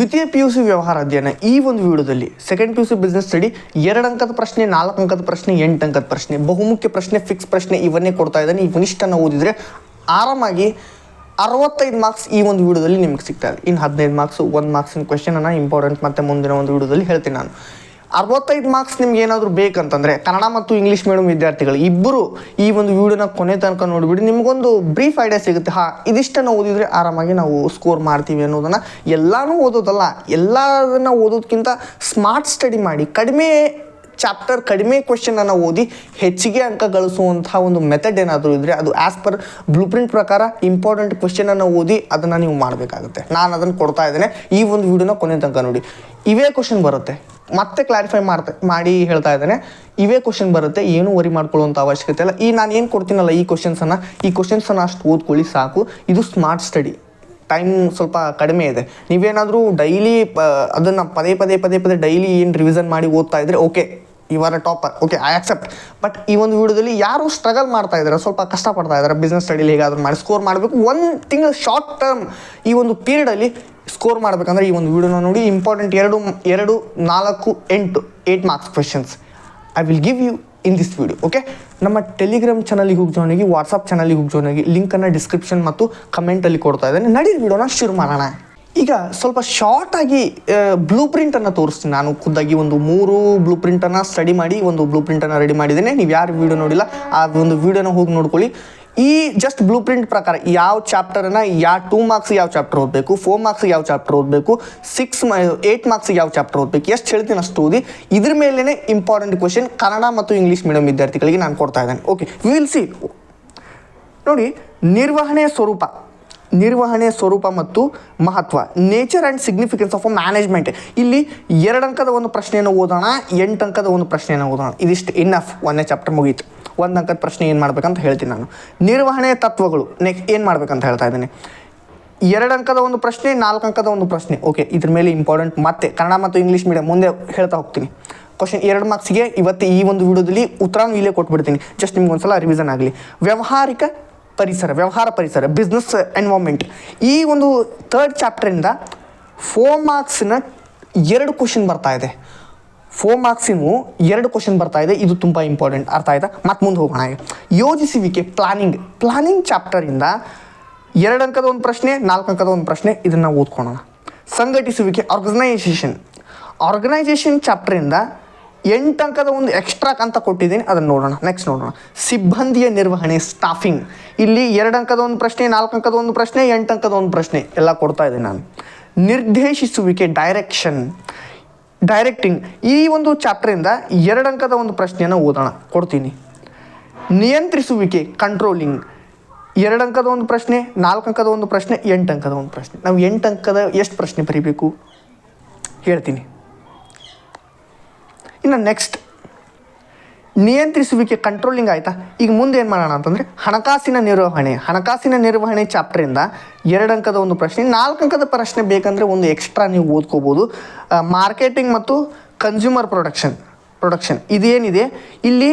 ದ್ವಿತೀಯ P U C ವ್ಯವಹಾರ ಅಧ್ಯಯನ ಈ ಒಂದು ವಿಡಿಯೋದಲ್ಲಿ second P U C business study ಎರಡು ಅಂಕದ ಪ್ರಶ್ನೆ, ನಾಲ್ಕು ಅಂಕದ ಪ್ರಶ್ನೆ, ಎಂಟು ಅಂಕದ ಪ್ರಶ್ನೆ, ಬಹುಮುಖ್ಯ ಪ್ರಶ್ನೆ ಫಿಕ್ಸ್ ಪ್ರಶ್ನೆ ಇವನ್ನೇ ಕೊಡ್ತಾ ಇದ್ದಾನೆ. ಇವನಿಷ್ಟನ್ನು ಓದಿದರೆ ಆರಾಮಾಗಿ ಅರವತ್ತೈದು ಮಾರ್ಕ್ಸ್ ಈ ಒಂದು ವಿಡಿಯೋದಲ್ಲಿ ನಿಮ್ಗೆ ಸಿಗ್ತಾ ಇದೆ. ಇನ್ನು ಹದಿನೈದು ಮಾರ್ಕ್ಸ್ ಒಂದು ಮಾರ್ಕ್ಸಿನ ಕ್ವೆಶನನ್ನು ಇಂಪಾರ್ಟೆಂಟ್ ಮತ್ತು ಮುಂದಿನ ಒಂದು ವಿಡಿಯೋದಲ್ಲಿ ಹೇಳ್ತೀನಿ ನಾನು. ಅರವತ್ತೈದು ಮಾರ್ಕ್ಸ್ ನಿಮ್ಗೆ ಏನಾದರೂ ಬೇಕಂತಂದರೆ ಕನ್ನಡ ಮತ್ತು ಇಂಗ್ಲೀಷ್ ಮೀಡಿಯಂ ವಿದ್ಯಾರ್ಥಿಗಳು ಇಬ್ಬರು ಈ ಒಂದು ವಿಡಿಯೋನ ಕೊನೆ ತನಕ ನೋಡಿಬಿಡಿ. ನಿಮಗೊಂದು ಬ್ರೀಫ್ ಐಡಿಯಾ ಸಿಗುತ್ತೆ. ಹಾಂ, ಇದಿಷ್ಟನ್ನು ಓದಿದರೆ ಆರಾಮಾಗಿ ನಾವು ಸ್ಕೋರ್ ಮಾಡ್ತೀವಿ ಅನ್ನೋದನ್ನು ಎಲ್ಲನೂ ಓದೋದಲ್ಲ, ಎಲ್ಲದನ್ನು ಓದೋದಕ್ಕಿಂತ ಸ್ಮಾರ್ಟ್ ಸ್ಟಡಿ ಮಾಡಿ ಕಡಿಮೆ ಚಾಪ್ಟರ್ ಕಡಿಮೆ ಕ್ವೆಶನನ್ನು ಓದಿ ಹೆಚ್ಚಿಗೆ ಅಂಕ ಗಳಿಸುವಂತಹ ಒಂದು ಮೆಥಡ್ ಏನಾದರೂ ಇದ್ದರೆ ಅದು ಆ್ಯಸ್ ಪರ್ ಬ್ಲೂ ಪ್ರಿಂಟ್ ಪ್ರಕಾರ ಇಂಪಾರ್ಟೆಂಟ್ ಕ್ವೆಶನನ್ನು ಓದಿ ಅದನ್ನು ನೀವು ಮಾಡಬೇಕಾಗುತ್ತೆ. ನಾನು ಅದನ್ನು ಕೊಡ್ತಾ ಇದ್ದೇನೆ. ಈ ಒಂದು ವಿಡಿಯೋನ ಕೊನೆ ತನಕ ನೋಡಿ. ಇವೇ ಕ್ವಶನ್ ಬರುತ್ತೆ. ಮತ್ತೆ ಕ್ಲಾರಿಫೈ ಮಾಡ್ತಾ ಮಾಡಿ ಹೇಳ್ತಾ ಇದ್ದೇನೆ. ಇವೇ ಕ್ವಶನ್ ಬರುತ್ತೆ. ಏನೂ ವರಿ ಮಾಡ್ಕೊಳ್ಳುವಂಥ ಅವಶ್ಯಕತೆ ಇಲ್ಲ. ಈ ನಾನು ಏನು ಕೊಡ್ತೀನಲ್ಲ ಈ ಕ್ವಶನ್ಸನ್ನು ಈ ಕ್ವಶನ್ಸನ್ನು ಅಷ್ಟು ಓದ್ಕೊಳ್ಳಿ ಸಾಕು. ಇದು ಸ್ಮಾರ್ಟ್ ಸ್ಟಡಿ ಟೈಮ್ ಸ್ವಲ್ಪ ಕಡಿಮೆ ಇದೆ. ನೀವೇನಾದರೂ ಡೈಲಿ ಅದನ್ನು ಪದೇ ಪದೇ ಪದೇ ಪದೇ ಡೈಲಿ ಏನು ರಿವಿಸನ್ ಮಾಡಿ ಓದ್ತಾ ಇದ್ರೆ ಓಕೆ ಇವರ topper okay I accept but ಈ ಒಂದು ವಿಡಿಯೋದಲ್ಲಿ ಯಾರು ಸ್ಟ್ರಗಲ್ ಮಾಡ್ತಾ ಇದ್ದಾರೆ, ಸ್ವಲ್ಪ ಕಷ್ಟಪಡ್ತಾ ಇದ್ದಾರೆ ಬಿಸ್ನೆಸ್ ಸ್ಟಡಿಲಿ ಹೇಗಾದರೂ ಮಾಡಿ ಸ್ಕೋರ್ ಮಾಡಬೇಕು. ಒಂದು ತಿಂಗಳು ಶಾರ್ಟ್ ಟರ್ಮ್ ಈ ಒಂದು ಪೀರಿಯಡಲ್ಲಿ ಸ್ಕೋರ್ ಮಾಡಬೇಕಂದ್ರೆ ಈ ಒಂದು ವಿಡಿಯೋನ ನೋಡಿ ಇಂಪಾರ್ಟೆಂಟ್ ಎರಡು ಎರಡು, ನಾಲ್ಕು, ಎಂಟು eight marks questions I will give you in this video okay ನಮ್ಮ ಟೆಲಿಗ್ರಾಮ್ ಚಾನಲ್ಗೆ ಹೋಗಿ ಜಾಯ್ನ್ ಆಗಿ ವಾಟ್ಸಪ್ ಚಾನಲ್ಗೆ ಹೋಗಿ ಜಾಯ್ನ್ ಆಗಿ ಲಿಂಕನ್ನು ಡಿಸ್ಕ್ರಿಪ್ಷನ್ ಮತ್ತು ಕಮೆಂಟಲ್ಲಿ ಕೊಡ್ತಾ ಇದ್ದೇನೆ. ನಡೀರಿ, ವಿಡಿಯೋನ ಶುರು ಮಾಡೋಣ. ಈಗ ಸ್ವಲ್ಪ ಶಾರ್ಟ್ ಆಗಿ ಬ್ಲೂ ಪ್ರಿಂಟನ್ನು ತೋರಿಸ್ತೀನಿ. ನಾನು ಖುದ್ದಾಗಿ ಒಂದು ಮೂರು ಬ್ಲೂ ಪ್ರಿಂಟನ್ನು ಸ್ಟಡಿ ಮಾಡಿ, ಒಂದು ಬ್ಲೂ ಪ್ರಿಂಟನ್ನು ರೆಡಿ ಮಾಡಿದ್ದೇನೆ. ನೀವು ಯಾರು ವಿಡಿಯೋ ನೋಡಿಲ್ಲ, ಆ ಒಂದು ವಿಡಿಯೋನ ಹೋಗಿ ನೋಡ್ಕೊಳ್ಳಿ. ಈ ಜಸ್ಟ್ ಬ್ಲೂ ಪ್ರಿಂಟ್ ಪ್ರಕಾರ ಯಾವ ಚಾಪ್ಟರನ್ನು ಯಾವ ಟೂ ಮಾರ್ಕ್ಸ್ ಯಾವ ಚಾಪ್ಟರ್ ಓದಬೇಕು ಫೋರ್ ಮಾರ್ಕ್ಸ್ ಯಾವ ಚಾಪ್ಟರ್ ಓದಬೇಕು ಸಿಕ್ಸ್ ಏಯ್ಟ್ ಮಾರ್ಕ್ಸ್ ಯಾವ ಚಾಪ್ಟರ್ ಓದಬೇಕು, ಎಷ್ಟು ಹೇಳ್ತೀನಿ ಅಷ್ಟು ಓದಿ. ಇದ್ರ ಮೇಲೇ ಇಂಪಾರ್ಟೆಂಟ್ ಕ್ವಶನ್ ಕನ್ನಡ ಮತ್ತು ಇಂಗ್ಲೀಷ್ ಮೀಡಿಯಂ ವಿದ್ಯಾರ್ಥಿಗಳಿಗೆ ನಾನು ಕೊಡ್ತಾ ಇದ್ದೇನೆ. ಓಕೆ ವಿಲ್ ಸಿ ನೋಡಿ ನಿರ್ವಹಣೆಯ ಸ್ವರೂಪ. ನಿರ್ವಹಣೆಯ ಸ್ವರೂಪ ಮತ್ತು ಮಹತ್ವ nature and significance of a management ಇಲ್ಲಿ ಎರಡು ಅಂಕದ ಒಂದು ಪ್ರಶ್ನೆಯನ್ನು ಓದೋಣ, ಎಂಟು ಅಂಕದ ಒಂದು ಪ್ರಶ್ನೆಯನ್ನು ಓದೋಣ. ಇದಿಷ್ಟು ಇನ್ನಫ್ ಒಂದನೇ ಚಾಪ್ಟರ್ ಮುಗೀತು. ಒಂದು ಅಂಕದ ಪ್ರಶ್ನೆ ಏನು ಮಾಡ್ಬೇಕಂತ ಹೇಳ್ತೀನಿ ನಾನು. ನಿರ್ವಹಣೆ ತತ್ವಗಳು ನೆಕ್ಸ್ಟ್ ಏನು ಮಾಡ್ಬೇಕಂತ ಹೇಳ್ತಾ ಇದ್ದೀನಿ. ಎರಡು ಅಂಕದ ಒಂದು ಪ್ರಶ್ನೆ, ನಾಲ್ಕು ಅಂಕದ ಒಂದು ಪ್ರಶ್ನೆ. ಓಕೆ ಇದ್ರ ಮೇಲೆ ಇಂಪಾರ್ಟೆಂಟ್ ಮತ್ತೆ ಕನ್ನಡ ಮತ್ತು ಇಂಗ್ಲೀಷ್ ಮೀಡಿಯಂ ಮುಂದೆ ಹೇಳ್ತಾ ಹೋಗ್ತೀನಿ. ಕ್ವಶನ್ ಎರಡು ಮಾರ್ಕ್ಸ್ಗೆ ಇವತ್ತು ಈ ಒಂದು ವಿಡಿಯೋದಲ್ಲಿ ಉತ್ತರನೂ ಇಲ್ಲೇ ಕೊಟ್ಬಿಡ್ತೀನಿ. ಜಸ್ಟ್ ನಿಮ್ಗೆ ಒಂದ್ಸಲ ರಿವಿಷನ್ ಆಗಲಿ. ವ್ಯಾವಹಾರಿಕ ಪರಿಸರ, ವ್ಯವಹಾರ ಪರಿಸರ ಬಿಸ್ನೆಸ್ ಎನ್ವೈರ್ಮೆಂಟ್ ಈ ಒಂದು ಥರ್ಡ್ ಚಾಪ್ಟರಿಂದ ಫೋರ್ ಮಾರ್ಕ್ಸಿನ ಎರಡು ಕ್ವಶನ್ ಬರ್ತಾ ಇದೆ. ಫೋರ್ ಮಾರ್ಕ್ಸಿನ ಎರಡು ಕ್ವಶನ್ ಬರ್ತಾ ಇದೆ. ಇದು ತುಂಬ ಇಂಪಾರ್ಟೆಂಟ್ ಅರ್ಥ ಆಯ್ತಾ? ಮತ್ತೆ ಮುಂದೆ ಹೋಗೋಣ. ಯೋಜಿಸುವಿಕೆ ಪ್ಲಾನಿಂಗ್ ಪ್ಲಾನಿಂಗ್ ಚಾಪ್ಟರಿಂದ ಎರಡು ಅಂಕದ ಒಂದು ಪ್ರಶ್ನೆ, ನಾಲ್ಕು ಅಂಕದ ಒಂದು ಪ್ರಶ್ನೆ, ಇದನ್ನು ಓದ್ಕೊಳ್ಳೋಣ ಸಂಘಟಿಸುವಿಕೆ ಆರ್ಗನೈಸೇಷನ್ ಆರ್ಗನೈಸೇಷನ್ ಚಾಪ್ಟರಿಂದ ಎಂಟು ಅಂಕದ ಒಂದು ಎಕ್ಸ್ಟ್ರಾ ಅಂತ ಕೊಟ್ಟಿದ್ದೀನಿ, ಅದನ್ನು ನೋಡೋಣ. ನೆಕ್ಸ್ಟ್ ನೋಡೋಣ. ಸಿಬ್ಬಂದಿಯ ನಿರ್ವಹಣೆ ಸ್ಟಾಫಿಂಗ್ ಇಲ್ಲಿ ಎರಡು ಅಂಕದ ಒಂದು ಪ್ರಶ್ನೆ, ನಾಲ್ಕು ಅಂಕದ ಒಂದು ಪ್ರಶ್ನೆ, ಎಂಟು ಅಂಕದ ಒಂದು ಪ್ರಶ್ನೆ ಎಲ್ಲ ಕೊಡ್ತಾ ಇದ್ದೀನಿ ನಾನು. ನಿರ್ದೇಶಿಸುವಿಕೆ ಡೈರೆಕ್ಷನ್ ಡೈರೆಕ್ಟಿಂಗ್ ಈ ಒಂದು ಚಾಪ್ಟರಿಂದ ಎರಡು ಅಂಕದ ಒಂದು ಪ್ರಶ್ನೆಯನ್ನು ಓದೋಣ. ಕೊಡ್ತೀನಿ. ನಿಯಂತ್ರಿಸುವಿಕೆ ಕಂಟ್ರೋಲಿಂಗ್ ಎರಡು ಅಂಕದ ಒಂದು ಪ್ರಶ್ನೆ, ನಾಲ್ಕು ಅಂಕದ ಒಂದು ಪ್ರಶ್ನೆ, ಎಂಟು ಅಂಕದ ಒಂದು ಪ್ರಶ್ನೆ. ನಾವು ಎಂಟು ಅಂಕದ ಎಷ್ಟು ಪ್ರಶ್ನೆ ಬರೀಬೇಕು? ಹೇಳ್ತೀನಿ. ಇನ್ನು ನೆಕ್ಸ್ಟ್ ನಿಯಂತ್ರಿಸುವಿಕೆ ಕಂಟ್ರೋಲಿಂಗ್ ಆಯಿತಾ? ಈಗ ಮುಂದೆ ಏನು ಮಾಡೋಣ ಅಂತಂದರೆ ಹಣಕಾಸಿನ ನಿರ್ವಹಣೆ. ಹಣಕಾಸಿನ ನಿರ್ವಹಣೆ ಚಾಪ್ಟ್ರಿಂದ ಎರಡು ಅಂಕದ ಒಂದು ಪ್ರಶ್ನೆ, ನಾಲ್ಕು ಅಂಕದ ಪ್ರಶ್ನೆ ಬೇಕಂದರೆ ಒಂದು ಎಕ್ಸ್ಟ್ರಾ ನೀವು ಓದ್ಕೋಬೋದು. ಮಾರ್ಕೆಟಿಂಗ್ ಮತ್ತು ಕನ್ಸ್ಯೂಮರ್ ಪ್ರೊಡಕ್ಷನ್ ಪ್ರೊಡಕ್ಷನ್ ಇದೇನಿದೆ? ಇಲ್ಲಿ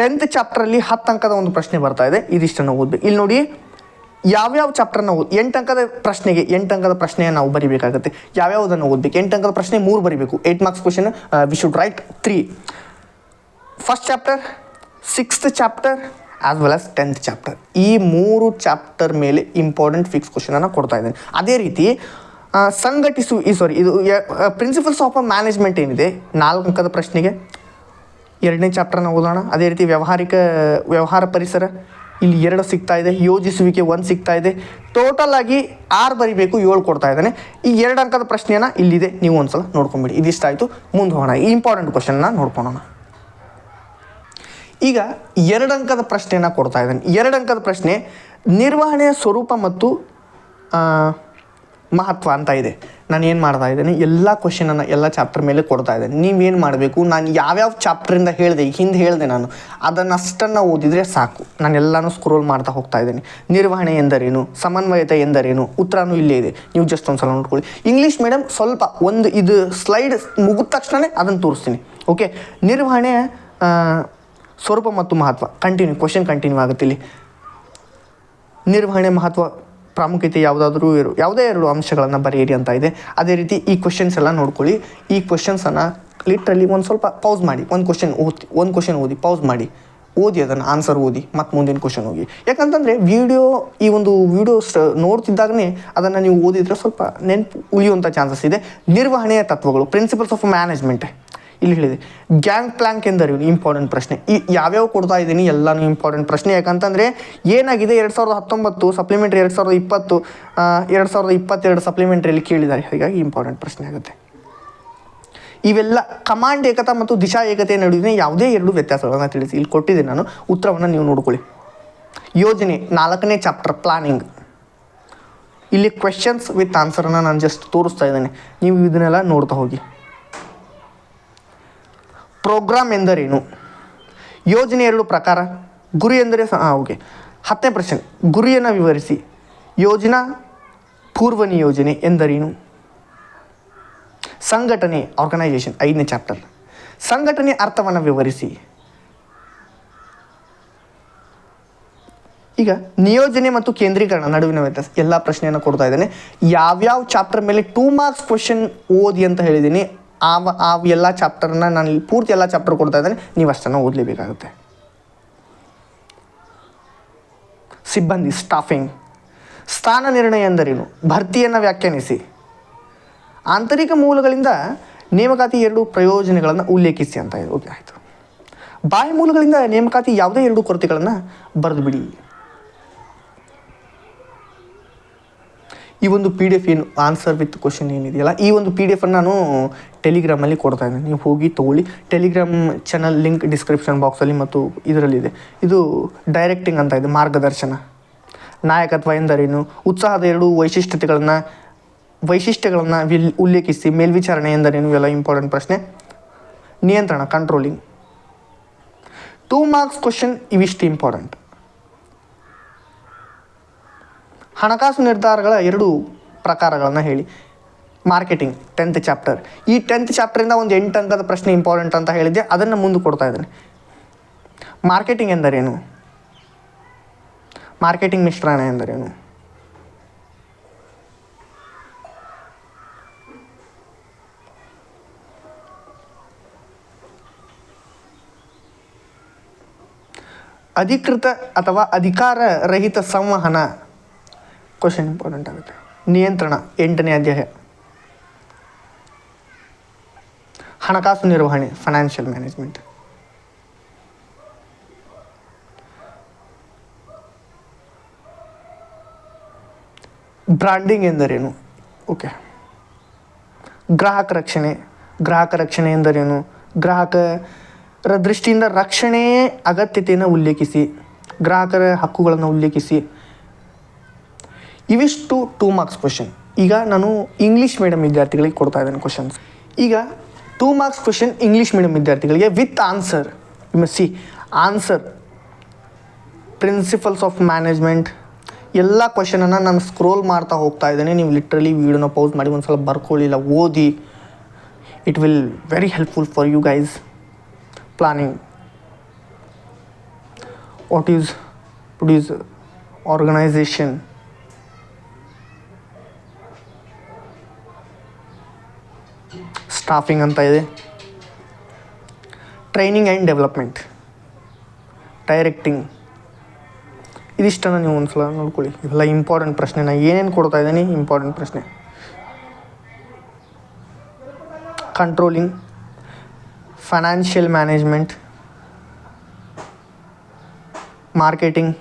ಟೆಂತ್ ಚಾಪ್ಟ್ರಲ್ಲಿ ಹತ್ತು ಅಂಕದ ಒಂದು ಪ್ರಶ್ನೆ ಬರ್ತಾ ಇದೆ. ಇದಿಷ್ಟನ್ನು ಓದಬೇಕು. ಇಲ್ಲಿ ನೋಡಿ ಯಾವ್ಯಾವ ಚಾಪ್ಟರ್ನ ಓದ್, ಎಂಟು ಅಂಕದ ಪ್ರಶ್ನೆಗೆ ಎಂಟು ಅಂಕದ ಪ್ರಶ್ನೆಯನ್ನು ನಾವು ಬರಿಬೇಕಾಗುತ್ತೆ. ಯಾವ್ಯಾವುದನ್ನು ಓದಬೇಕು? ಎಂಟು ಅಂಕದ ಪ್ರಶ್ನೆ ಮೂರು ಬರಿಬೇಕು. Eight marks question we should write three first chapter sixth chapter as well as tenth chapter ಈ ಮೂರು ಚಾಪ್ಟರ್ ಮೇಲೆ ಇಂಪಾರ್ಟೆಂಟ್ ಫಿಕ್ಸ್ ಕ್ವಶನನ್ನು ಕೊಡ್ತಾ ಇದ್ದೇನೆ. ಅದೇ ರೀತಿ ಸಂಘಟಿಸು, ಈ ಸಾರಿ ಇದು ಪ್ರಿನ್ಸಿಪಲ್ಸ್ ಆಫ್ ಮ್ಯಾನೇಜ್ಮೆಂಟ್ ಏನಿದೆ? ನಾಲ್ಕು ಅಂಕದ ಪ್ರಶ್ನೆಗೆ ಎರಡನೇ ಚಾಪ್ಟರ್ನ ಓದೋಣ. ಅದೇ ರೀತಿ ವ್ಯವಹಾರಿಕ, ವ್ಯವಹಾರ ಪರಿಸರ ಇಲ್ಲಿ ಎರಡು ಸಿಗ್ತಾ ಇದೆ, ಯೋಜಿಸುವಿಕೆ ಒಂದು ಸಿಗ್ತಾ ಇದೆ. ಟೋಟಲ್ ಆಗಿ ಆರು ಬರಿಬೇಕು, ಏಳು ಕೊಡ್ತಾ ಇದ್ದಾನೆ. ಈ ಎರಡು ಅಂಕದ ಪ್ರಶ್ನೆಯನ್ನು ಇಲ್ಲಿದೆ, ನೀವು ಒಂದ್ಸಲ ನೋಡ್ಕೊಂಬಿಡಿ. ಇದಿಷ್ಟಾಯಿತು, ಮುಂದೆ ಹೋಗೋಣ. ಈ ಇಂಪಾರ್ಟೆಂಟ್ ಕ್ವಶನ್ನ ನೋಡ್ಕೊಳೋಣ ಈಗ ಎರಡು ಅಂಕದ ಪ್ರಶ್ನೆಯನ್ನು ಕೊಡ್ತಾ ಇದ್ದಾನೆ. ಎರಡು ಅಂಕದ ಪ್ರಶ್ನೆ, ನಿರ್ವಹಣೆಯ ಸ್ವರೂಪ ಮತ್ತು ಮಹತ್ವ ಅಂತ ಇದೆ. ನಾನು ಏನು ಮಾಡ್ತಾ ಇದ್ದೇನೆ? ಎಲ್ಲ ಕ್ವಶನನ್ನು ಎಲ್ಲ ಚಾಪ್ಟರ್ ಮೇಲೆ ಕೊಡ್ತಾ ಇದ್ದೇನೆ. ನೀವೇನು ಮಾಡಬೇಕು? ನಾನು ಯಾವ್ಯಾವ ಚಾಪ್ಟ್ರಿಂದ ಹೇಳಿದೆ? ಹಿಂದೆ ಹೇಳಿದೆ ನಾನು. ಅದನ್ನಷ್ಟನ್ನು ಓದಿದರೆ ಸಾಕು. ನಾನು ಎಲ್ಲನೂ ಸ್ಕ್ರೋಲ್ ಮಾಡ್ತಾ ಹೋಗ್ತಾ ಇದ್ದೇನೆ. ನಿರ್ವಹಣೆ ಎಂದರೇನು? ಸಮನ್ವಯತೆ ಎಂದರೇನು? ಉತ್ತರನೂ ಇಲ್ಲೇ ಇದೆ. ನೀವು ಜಸ್ಟ್ ಒಂದು ಸಲ ನೋಡ್ಕೊಳ್ಳಿ. ಇಂಗ್ಲೀಷ್ ಮೇಡಮ್ ಸ್ವಲ್ಪ ಒಂದು ಇದು ಸ್ಲೈಡ್ ಮುಗಿದ ತಕ್ಷಣವೇ ಅದನ್ನು ತೋರಿಸ್ತೀನಿ. ಓಕೆ ನಿರ್ವಹಣೆ ಸ್ವರೂಪ ಮತ್ತು ಮಹತ್ವ. ಕಂಟಿನ್ಯೂ ಕ್ವಶನ್ ಕಂಟಿನ್ಯೂ ಆಗುತ್ತೆ ಇಲ್ಲಿ ನಿರ್ವಹಣೆ ಮಹತ್ವ ಪ್ರಾಮುಖ್ಯತೆ ಯಾವುದಾದ್ರೂ ಇರು, ಯಾವುದೇ ಎರಡು ಅಂಶಗಳನ್ನು ಬರೆಯಿರಿ ಅಂತ ಇದೆ. ಅದೇ ರೀತಿ ಈ ಕ್ವಶನ್ಸ್ ಎಲ್ಲ ನೋಡ್ಕೊಳ್ಳಿ. ಈ ಕ್ವಶನ್ಸನ್ನು ಲಿಟ್ರಲಿ ಒಂದು ಸ್ವಲ್ಪ ಪೌಸ್ ಮಾಡಿ. ಒಂದು ಕ್ವಶನ್ ಓದಿ, ಒಂದು ಕ್ವಶನ್ ಓದಿ ಪೌಸ್ ಮಾಡಿ. ಓದಿ ಅದನ್ನು ಆನ್ಸರ್ ಓದಿ, ಮತ್ತು ಮುಂದಿನ ಕ್ವಶನ್ ಹೋಗಿ. ಯಾಕಂತಂದರೆ ವಿಡಿಯೋ ಈ ಒಂದು ವಿಡಿಯೋ ನೋಡ್ತಿದ್ದಾಗನೇ ಅದನ್ನು ನೀವು ಓದಿದರೆ ಸ್ವಲ್ಪ ನೆನಪು ಉಳಿಯುವಂಥ ಚಾನ್ಸಸ್ ಇದೆ. ನಿರ್ವಹಣೆಯ ತತ್ವಗಳು ಪ್ರಿನ್ಸಿಪಲ್ಸ್ ಆಫ್ ಮ್ಯಾನೇಜ್ಮೆಂಟ್ ಇಲ್ಲಿ ಹೇಳಿದೆ. ಗ್ಯಾಂಗ್ ಪ್ಲಾಂಕ್ ಎಂದರೆ ಇಂಪಾರ್ಟೆಂಟ್ ಪ್ರಶ್ನೆ. ಈ ಯಾವ್ಯಾವ ಕೊಡ್ತಾ ಇದ್ದೀನಿ ಎಲ್ಲನೂ ಇಂಪಾರ್ಟೆಂಟ್ ಪ್ರಶ್ನೆ. ಯಾಕಂತಂದರೆ ಏನಾಗಿದೆ ಎರಡು ಸಾವಿರದ ಹತ್ತೊಂಬತ್ತು ಸಪ್ಲಿಮೆಂಟ್ರಿ ಎರಡು ಸಾವಿರದ ಇಪ್ಪತ್ತು ಎರಡು ಸಾವಿರದ ಇಪ್ಪತ್ತೆರಡು ಸಪ್ಲಿಮೆಂಟ್ರಿಯಲ್ಲಿ ಕೇಳಿದ್ದಾರೆ. ಹೀಗಾಗಿ ಇಂಪಾರ್ಟೆಂಟ್ ಪ್ರಶ್ನೆ ಆಗುತ್ತೆ. ಇವೆಲ್ಲ ಕಮಾಂಡ್ ಏಕತಾ ಮತ್ತು ದಿಶಾ ಏಕತೆ ನಡುವಿನ ಯಾವುದೇ ಎರಡು ವ್ಯತ್ಯಾಸಗಳನ್ನು ತಿಳಿಸಿ. ಇಲ್ಲಿ ಕೊಟ್ಟಿದೆ ನಾನು. ಉತ್ತರವನ್ನು ನೀವು ನೋಡ್ಕೊಳ್ಳಿ. ಯೋಜನೆ ನಾಲ್ಕನೇ ಚಾಪ್ಟರ್ ಪ್ಲಾನಿಂಗ್ ಇಲ್ಲಿ ಕ್ವೆಶನ್ಸ್ ವಿತ್ ಆನ್ಸರನ್ನು ನಾನು ಜಸ್ಟ್ ತೋರಿಸ್ತಾ ಇದ್ದೇನೆ. ನೀವು ಇದನ್ನೆಲ್ಲ ನೋಡ್ತಾ ಹೋಗಿ. ಪ್ರೋಗ್ರಾಮ್ ಎಂದರೇನು? ಯೋಜನೆ ಎರಡು ಪ್ರಕಾರ. ಗುರಿ ಎಂದರೆ ಓಕೆ. ಹತ್ತನೇ ಪ್ರಶ್ನೆ. ಗುರಿಯನ್ನು ವಿವರಿಸಿ. ಯೋಜನಾ ಪೂರ್ವ ನಿಯೋಜನೆ ಎಂದರೇನು? ಸಂಘಟನೆ ಆರ್ಗನೈಸೇಷನ್ ಐದನೇ ಚಾಪ್ಟರ್ ಸಂಘಟನೆ ಅರ್ಥವನ್ನು ವಿವರಿಸಿ. ಈಗ ನಿಯೋಜನೆ ಮತ್ತು ಕೇಂದ್ರೀಕರಣ ನಡುವಿನ ವ್ಯತ್ಯಾಸ. ಎಲ್ಲ ಪ್ರಶ್ನೆಯನ್ನು ಕೊಡ್ತಾ ಇದ್ದೇನೆ. ಯಾವ್ಯಾವ ಚಾಪ್ಟರ್ ಮೇಲೆ ಟೂ ಮಾರ್ಕ್ಸ್ ಕ್ವಶನ್ ಓದಿ ಅಂತ ಹೇಳಿದ್ದೀನಿ. ಆ ಆ ಎಲ್ಲ ಚಾಪ್ಟರ್ನ ನಾನು ಪೂರ್ತಿ ಎಲ್ಲ ಚಾಪ್ಟರ್ ಕೊಡ್ತಾ ಇದ್ದೇನೆ. ನೀವು ಅಷ್ಟನ್ನು ಓದಲೇಬೇಕಾಗುತ್ತೆ. ಸಿಬ್ಬಂದಿ ಸ್ಟಾಫಿಂಗ್ ಸ್ಥಾನ ನಿರ್ಣಯ ಎಂದರೇನು? ಭರ್ತಿಯನ್ನು ವ್ಯಾಖ್ಯಾನಿಸಿ. ಆಂತರಿಕ ಮೂಲಗಳಿಂದ ನೇಮಕಾತಿ ಎರಡು ಪ್ರಯೋಜನಗಳನ್ನು ಉಲ್ಲೇಖಿಸಿ ಅಂತ ಓಕೆ, ಆಯಿತು. ಬಾಹ್ಯ ಮೂಲಗಳಿಂದ ನೇಮಕಾತಿ ಯಾವುದೇ ಎರಡು ಕೊರತೆಗಳನ್ನು ಬರೆದು ಬಿಡಿ ಈ ಒಂದು ಪಿ ಡಿ ಎಫ್ ಏನು ಆನ್ಸರ್ ವಿತ್ ಕ್ವಶನ್ ಏನಿದೆಯಲ್ಲ, ಈ ಒಂದು ಪಿ ಡಿ ಎಫನ್ನು ನಾನು ಟೆಲಿಗ್ರಾಮಲ್ಲಿ ಕೊಡ್ತಾ ಇದ್ದೀನಿ. ನೀವು ಹೋಗಿ ತೊಗೊಳ್ಳಿ. ಟೆಲಿಗ್ರಾಮ್ ಚಾನಲ್ ಲಿಂಕ್ ಡಿಸ್ಕ್ರಿಪ್ಷನ್ ಬಾಕ್ಸಲ್ಲಿ ಮತ್ತು ಇದರಲ್ಲಿದೆ ಇದು. ಡೈರೆಕ್ಟಿಂಗ್ ಅಂತ ಇದೆ, ಮಾರ್ಗದರ್ಶನ. ನಾಯಕತ್ವ ಎಂದರೇನು? ಉತ್ಸಾಹದ ಎರಡು ವೈಶಿಷ್ಟ್ಯತೆಗಳನ್ನು, ವೈಶಿಷ್ಟ್ಯಗಳನ್ನು ವಿಲ್ ಉಲ್ಲೇಖಿಸಿ. ಮೇಲ್ವಿಚಾರಣೆ ಎಂದರೇನು? ಇವೆಲ್ಲ ಇಂಪಾರ್ಟೆಂಟ್ ಪ್ರಶ್ನೆ. ನಿಯಂತ್ರಣ ಕಂಟ್ರೋಲಿಂಗ್ ಟೂ ಮಾರ್ಕ್ಸ್ ಕ್ವಶನ್ ಇವಿಷ್ಟು ಇಂಪಾರ್ಟೆಂಟ್ ಹಣಕಾಸು ನಿರ್ಧಾರಗಳ ಎರಡು ಪ್ರಕಾರಗಳನ್ನು ಹೇಳಿ. ಮಾರ್ಕೆಟಿಂಗ್ ಟೆಂತ್ ಚಾಪ್ಟರ್ ಈ ಟೆಂತ್ ಚಾಪ್ಟರಿಂದ ಒಂದು ಎಂಟು ಅಂಕದ ಪ್ರಶ್ನೆ ಇಂಪಾರ್ಟೆಂಟ್ ಅಂತ ಹೇಳಿದ್ದೆ, ಅದನ್ನು ಮುಂದೆ ಕೊಡ್ತಾ ಇದ್ದೇನೆ. ಮಾರ್ಕೆಟಿಂಗ್ ಎಂದರೇನು? ಮಾರ್ಕೆಟಿಂಗ್ ಮಿಶ್ರಣ ಎಂದರೇನು? ಅಧಿಕೃತ ಅಥವಾ ಅಧಿಕಾರ ರಹಿತ ಸಂವಹನ ಕ್ವಶನ್ ಇಂಪಾರ್ಟೆಂಟ್ ಆಗುತ್ತೆ. ನಿಯಂತ್ರಣ ಎಂಟನೇ ಅಧ್ಯಾಯ. ಹಣಕಾಸು ನಿರ್ವಹಣೆ ಫೈನಾನ್ಷಿಯಲ್ ಮ್ಯಾನೇಜ್ಮೆಂಟ್ ಬ್ರಾಂಡಿಂಗ್ ಎಂದರೇನು? ಓಕೆ ಗ್ರಾಹಕ ರಕ್ಷಣೆ ಗ್ರಾಹಕ ರಕ್ಷಣೆ ಎಂದರೇನು? ಗ್ರಾಹಕರ ದೃಷ್ಟಿಯಿಂದ ರಕ್ಷಣೆ ಅಗತ್ಯತೆಯನ್ನು ಉಲ್ಲೇಖಿಸಿ, ಗ್ರಾಹಕರ ಹಕ್ಕುಗಳನ್ನು ಉಲ್ಲೇಖಿಸಿ ಇವಿಷ್ಟು ಟೂ ಮಾರ್ಕ್ಸ್ ಕ್ವಶನ್ ಈಗ ನಾನು ಇಂಗ್ಲೀಷ್ ಮೀಡಿಯಂ ವಿದ್ಯಾರ್ಥಿಗಳಿಗೆ ಕೊಡ್ತಾ ಇದ್ದೇನೆ ಕ್ವಶನ್ಸ್ ಈಗ two marks question English medium ವಿದ್ಯಾರ್ಥಿಗಳಿಗೆ with answer see answer principles of management ಎಲ್ಲ ಕ್ವಶನನ್ನು ನಾನು ಸ್ಕ್ರೋಲ್ ಮಾಡ್ತಾ ಹೋಗ್ತಾ ಇದ್ದೇನೆ. ನೀವು ಲಿಟ್ರಲಿ ವೀಡಿಯೋನ ಪೌಸ್ ಮಾಡಿ ಒಂದು ಸಲ ಬರ್ಕೊಳ್ಳಿಲ್ಲ ಓದಿ. It will very helpful for you guys planning what is produce organisation staffing ಅಂತ ಇದೆ ಟ್ರೈನಿಂಗ್ ಆ್ಯಂಡ್ ಡೆವಲಪ್ಮೆಂಟ್ ಡೈರೆಕ್ಟಿಂಗ್ ಇದಿಷ್ಟನ್ನು ನೀವು ಒಂದು ಸಲ ನೋಡ್ಕೊಳ್ಳಿ ಇವೆಲ್ಲ ಇಂಪಾರ್ಟೆಂಟ್ ಪ್ರಶ್ನೆ ನಾನು ಏನೇನು ಕೊಡ್ತಾ ಇದ್ದೀನಿ ಇಂಪಾರ್ಟೆಂಟ್ ಪ್ರಶ್ನೆ controlling financial management marketing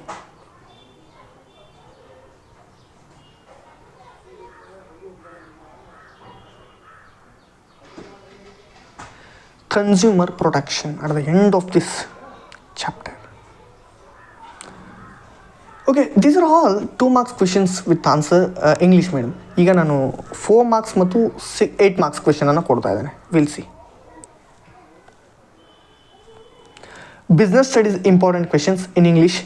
consumer protection at the end of this chapter. Okay these are all two marks questions with answer English medium ಈಗ ನಾನು ಫೋರ್ ಮಾರ್ಕ್ಸ್ ಮತ್ತು ಸಿ ಏಯ್ಟ್ ಮಾರ್ಕ್ಸ್ ಕ್ವೆಶನನ್ನು ಕೊಡ್ತಾ ಇದ್ದೇನೆ. Will see business studies important questions in English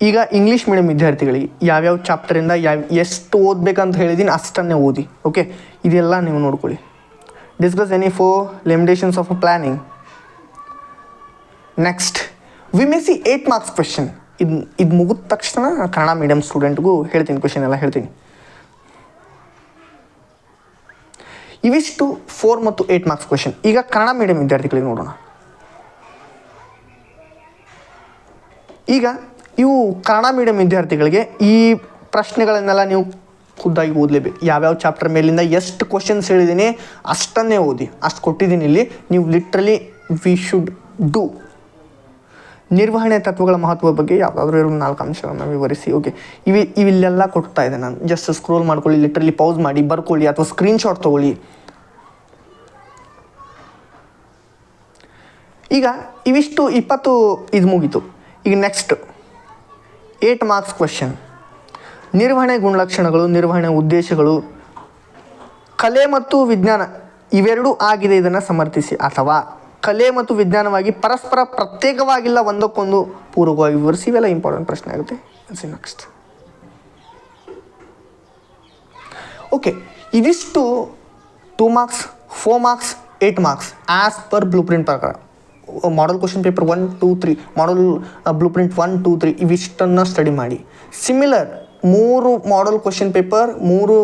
ಈಗ English medium ವಿದ್ಯಾರ್ಥಿಗಳಿಗೆ ಯಾವ್ಯಾವ ಚಾಪ್ಟರಿಂದ ಯಾವ, ಎಷ್ಟು ಓದಬೇಕಂತ ಹೇಳಿದ್ದೀನಿ ಅಷ್ಟನ್ನೇ ಓದಿ ಓಕೆ ಇದೆಲ್ಲ ನೀವು ನೋಡ್ಕೊಳ್ಳಿ. Discuss any four limitations of planning. Next, we may see 8 marks question. ಇದು ಇದು ಮುಗಿದ ತಕ್ಷಣ ಕನ್ನಡ ಮೀಡಿಯಮ್ ಸ್ಟೂಡೆಂಟ್ಗೂ ಹೇಳ್ತೀನಿ ಕ್ವೆಶನ್ ಎಲ್ಲ ಹೇಳ್ತೀನಿ ಇವಿಷ್ಟು ಫೋರ್ ಮತ್ತು ಏಯ್ಟ್ ಮಾರ್ಕ್ಸ್ ಕ್ವೆಶನ್ ಈಗ ಕನ್ನಡ ಮೀಡಿಯಂ ವಿದ್ಯಾರ್ಥಿಗಳಿಗೆ ನೋಡೋಣ ಈಗ ಇವು ಕನ್ನಡ ಮೀಡಿಯಂ ವಿದ್ಯಾರ್ಥಿಗಳಿಗೆ ಈ ಪ್ರಶ್ನೆಗಳನ್ನೆಲ್ಲ ನೀವು ಖುದ್ದಾಗಿ ಓದಲೇಬೇಕು. ಯಾವ್ಯಾವ ಚಾಪ್ಟರ್ ಮೇಲಿಂದ ಎಷ್ಟು ಕ್ವಶನ್ಸ್ ಹೇಳಿದ್ದೀನಿ ಅಷ್ಟನ್ನೇ ಓದಿ. ಅಷ್ಟು ಕೊಟ್ಟಿದ್ದೀನಿ ಇಲ್ಲಿ. ನೀವು ಲಿಟ್ರಲಿ ವಿ ಶುಡ್ ಡೂ ನಿರ್ವಹಣೆ ತತ್ವಗಳ ಮಹತ್ವ ಬಗ್ಗೆ ಯಾವುದಾದ್ರೂ ಇರೋ ನಾಲ್ಕು ಅಂಶಗಳನ್ನು ವಿವರಿಸಿ. ಓಕೆ ಇವಿ, ಇವಿಲ್ಲೆಲ್ಲ ಕೊಡ್ತಾ ಇದೆ ನಾನು. ಜಸ್ಟ್ ಸ್ಕ್ರೋಲ್ ಮಾಡ್ಕೊಳ್ಳಿ ಲಿಟ್ರಲಿ ಪೌಸ್ ಮಾಡಿ, ಬರ್ಕೊಳ್ಳಿ, ಅಥವಾ ಸ್ಕ್ರೀನ್ಶಾಟ್ ತೊಗೊಳ್ಳಿ. ಈಗ ಇವಿಷ್ಟು ಇಪ್ಪತ್ತು ಇದು ಮುಗೀತು. ಈಗ ನೆಕ್ಸ್ಟ್ ಏಟ್ ಮಾರ್ಕ್ಸ್ ಕ್ವಶನ್ ನಿರ್ವಹಣೆ ಗುಣಲಕ್ಷಣಗಳು, ನಿರ್ವಹಣೆ ಉದ್ದೇಶಗಳು, ಕಲೆ ಮತ್ತು ವಿಜ್ಞಾನ ಇವೆರಡೂ ಆಗಿದೆ ಇದನ್ನು ಸಮರ್ಥಿಸಿ. ಅಥವಾ ಕಲೆ ಮತ್ತು ವಿಜ್ಞಾನವಾಗಿ ಪರಸ್ಪರ ಪ್ರತ್ಯೇಕವಾಗಿಲ್ಲ ಒಂದಕ್ಕೊಂದು ಪೂರ್ವಕವಾಗಿ ವಿವರಿಸಿ, ಇವೆಲ್ಲ ಇಂಪಾರ್ಟೆಂಟ್ ಪ್ರಶ್ನೆ ಆಗುತ್ತೆ. ನೆಕ್ಸ್ಟ್ ಓಕೆ ಇದಿಷ್ಟು two marks four marks eight marks as per blueprint ಪ್ರಕಾರ model question paper one two three model blueprint one two three ಇವಿಷ್ಟನ್ನು study ಮಾಡಿ. ಸಿಮಿಲರ್ ಮೂರು ಮಾಡಲ್ ಕ್ವಶನ್ ಪೇಪರ್ ಮೂರು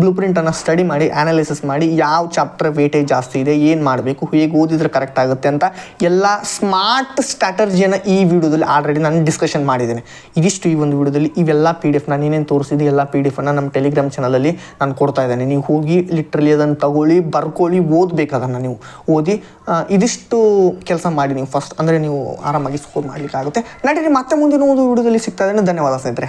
ಬ್ಲೂ ಪ್ರಿಂಟನ್ನು ಸ್ಟಡಿ ಮಾಡಿ ಆ್ಯನಾಲಿಸಿಸ್ ಮಾಡಿ ಯಾವ ಚಾಪ್ಟರ್ ವೇಟೇಜ್ ಜಾಸ್ತಿ ಇದೆ, ಏನು ಮಾಡಬೇಕು, ಹೇಗೆ ಓದಿದ್ರೆ ಕರೆಕ್ಟ್ ಆಗುತ್ತೆ ಅಂತ ಎಲ್ಲ ಸ್ಮಾರ್ಟ್ ಸ್ಟ್ರಾಟರ್ಜಿಯನ್ನು ಈ ವಿಡಿಯೋದಲ್ಲಿ ಆಲ್ರೆಡಿ ನಾನು ಡಿಸ್ಕಷನ್ ಮಾಡಿದ್ದೇನೆ. ಇದಿಷ್ಟು ಈ ಒಂದು ವಿಡಿಯೋದಲ್ಲಿ. ಇವೆಲ್ಲ ಪಿ ಡಿ ಎಫ್ನ ನೀನೇನು ಏನೇನು ತೋರಿಸಿದೆ ಎಲ್ಲ ಪಿ ಡಿ ಎಫನ್ನು ನಮ್ಮ ಟೆಲಿಗ್ರಾಮ್ ಚಾನಲಲ್ಲಿ ನಾನು ಕೊಡ್ತಾ ಇದ್ದೇನೆ. ನೀವು ಹೋಗಿ ಲಿಟ್ರಲಿ ಅದನ್ನು ತಗೊಳ್ಳಿ, ಬರ್ಕೊಳ್ಳಿ, ಓದಬೇಕು ಅದನ್ನು ನೀವು. ಓದಿ ಇದಿಷ್ಟು ಕೆಲಸ ಮಾಡಿ ನೀವು ಫಸ್ಟ್ ಅಂದರೆ ನೀವು ಆರಾಮಾಗಿ ಸ್ಕೋರ್ ಮಾಡಲಿಕ್ಕಾಗುತ್ತೆ. ನಡೀರಿ ಮತ್ತೆ ಮುಂದಿನ ಒಂದು ವಿಡಿಯೋದಲ್ಲಿ ಸಿಗ್ತಾ ಇದ್ದೇನೆ. ಧನ್ಯವಾದ ಸ್ನೇಹಿತರೆ.